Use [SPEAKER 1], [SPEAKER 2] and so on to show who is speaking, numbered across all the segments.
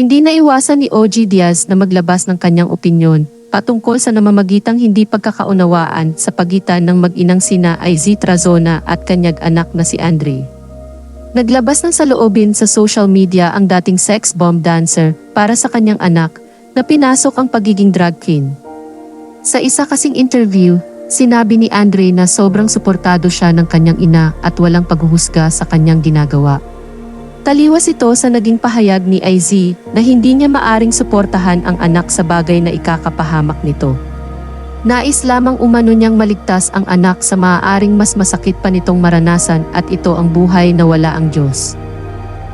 [SPEAKER 1] Hindi naiwasan ni OG Diaz na maglabas ng kanyang opinyon patungkol sa namamagitang hindi pagkakaunawaan sa pagitan ng mag-inang sina IZ Trazona at kanyang anak na si Andre. Naglabas ng saloobin sa social media ang dating sex bomb dancer para sa kanyang anak na pinasok ang pagiging drag queen. Sa isa kasing interview, sinabi ni Andre na sobrang suportado siya ng kanyang ina at walang paghuhusga sa kanyang ginagawa. Taliwas ito sa naging pahayag ni IZ na hindi niya maaring suportahan ang anak sa bagay na ikakapahamak nito. Nais lamang umano niyang maligtas ang anak sa maaaring mas masakit pa nitong maranasan at ito ang buhay na wala ang Diyos.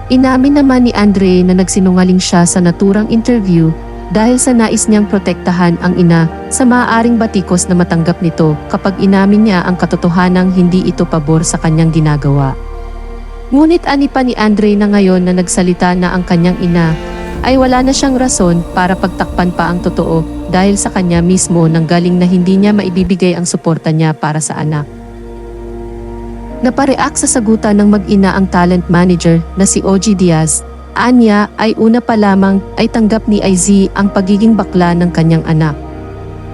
[SPEAKER 1] Inamin naman ni Andre na nagsinungaling siya sa naturang interview dahil sa nais niyang protektahan ang ina sa maaaring batikos na matanggap nito kapag inamin niya ang katotohanang hindi ito pabor sa kanyang ginagawa. Ngunit ani pa ni Andre na ngayon na nagsalita na ang kanyang ina, ay wala na siyang rason para pagtakpan pa ang totoo dahil sa kanya mismo nang galing na hindi niya maibibigay ang suporta niya para sa anak. Napareact sa sagutan ng mag-ina ang talent manager na si OG Diaz. Anya ay una pa lamang ay tanggap ni IZ ang pagiging bakla ng kanyang anak.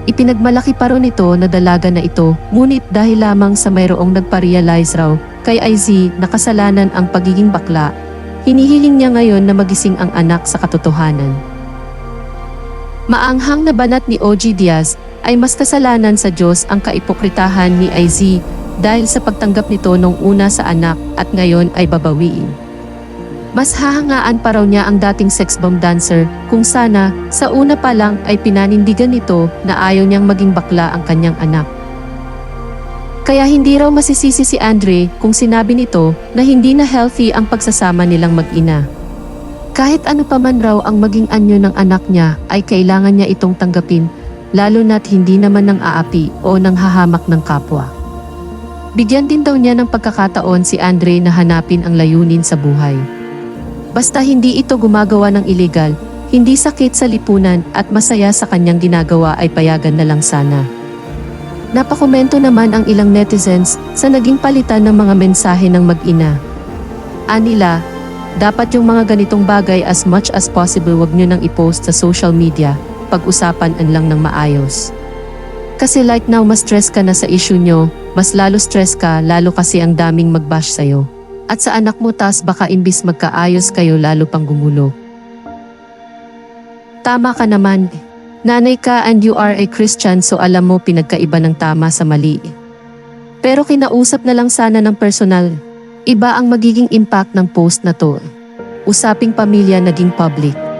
[SPEAKER 1] Ipinagmalaki pa ron ito na dalaga na ito, ngunit dahil lamang sa mayroong nagpa-realize raw kay IZ na kasalanan ang pagiging bakla, hinihiling niya ngayon na magising ang anak sa katotohanan. Maanghang na banat ni OG Diaz ay mas kasalanan sa Diyos ang kaipokritahan ni IZ dahil sa pagtanggap nito nung una sa anak at ngayon ay babawiin. Mas hahangaan pa raw niya ang dating sex bomb dancer kung sana sa una pa lang ay pinanindigan nito na ayaw niyang maging bakla ang kanyang anak. Kaya hindi raw masisisi si Andre kung sinabi nito na hindi na healthy ang pagsasama nilang mag-ina. Kahit ano pa man raw ang maging anyo ng anak niya ay kailangan niya itong tanggapin lalo na't hindi naman ng aapi o nang hahamak ng kapwa. Bigyan din daw niya ng pagkakataon si Andre na hanapin ang layunin sa buhay. Basta hindi ito gumagawa ng illegal, hindi sakit sa lipunan at masaya sa kanyang ginagawa ay payagan na lang sana. Napakomento naman ang ilang netizens sa naging palitan ng mga mensahe ng mag-ina. Anila, dapat yung mga ganitong bagay as much as possible wag nyo nang i-post sa social media, pag-usapan an lang ng maayos. Kasi like now mas stress ka na sa issue nyo, mas lalo stress ka lalo kasi ang daming mag-bash sa'yo. At sa anak mo tas baka imbis magkaayos kayo lalo pang gumulo. Tama ka naman. Nanay ka and you are a Christian so alam mo pinagkaiba ng tama sa mali. Pero kinausap na lang sana ng personal. Iba ang magiging impact ng post na to. Usaping pamilya naging public.